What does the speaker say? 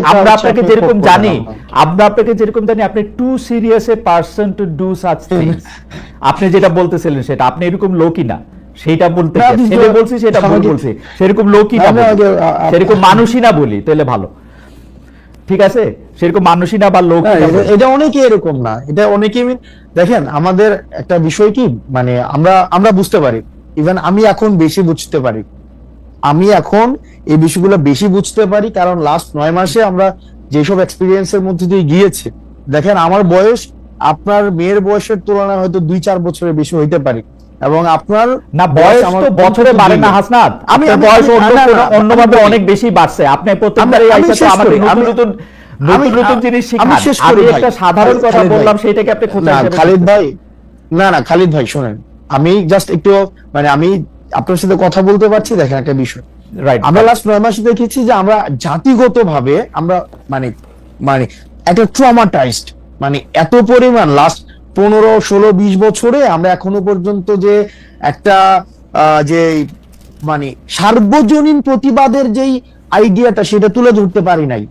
একটা আমরা আপনাকে যেরকম জানি আমরা? আপনাকে যেরকম জানি আপনি too serious a person to do such things আপনি যেটা বলতেছিলেন সেটা আপনি এরকম লোকই না। সেটা বলতে সেটা বলছি সেটা ভুল বলছি। সেরকম লোকই না সেরকম মানুষই না বলি তাহলে ভালো। ঠিক আছে? সেরকম মানুষই না বা লোক এটা- এটা অনেকে এরকম না। এটা অনেকে দেখেন আমাদের একটা বিষয় কি মানে আমরা আমরা বুঝতে পারি। ইভেন আমি এখন বেশি বুঝতে পারি। আমি এখন এই বিষয়গুলো বেশি বুঝতে পারি কারণ লাস্ট নয় মাসে আমরা যেসব এক্সপিরিয়েন্সের মধ্যে দিয়ে গিয়েছি দেখেন আমার বয়স আপনার মেয়ের বয়সের তুলনায় হয়তো দুই চার বছরের বেশি হইতে পারে। এবং আপনার না বয়স আমার তো বছরে বাড়ে না হাসনাত। আমি- বয়স অন্যভাবে অনেক বেশি বাড়ছে। আপনি প্রত্যেকবার আমি- এই আমি আমাকে নতুন আমি- নতুন নতুন নতুন জিনিস আমি শিখান। শেষ আমি করি একটা সাধারণ কথা বললাম সেটাকে আপনি খোঁচা খালিদ ভাই না না খালিদ ভাই শোনেন। আমি জাস্ট একটু মানে আমি আপনার সাথে কথা বলতে পারছি দেখেন একটা বিষয়। রাইট আমরা লাস্ট নয় মাসে দেখেছি যে আমরা জাতিগত ভাবে আমরা মানে মানে একটা ট্রমাটাইজড মানে এত পরিমাণ লাস্ট পনেরো ষোলো বিশ বছরে আমরা এখনও পর্যন্ত যে একটা যে মানে সার্বজনীন প্রতিবাদের যেই আইডিয়াটা সেটা তুলে ধরতে পারি নাই।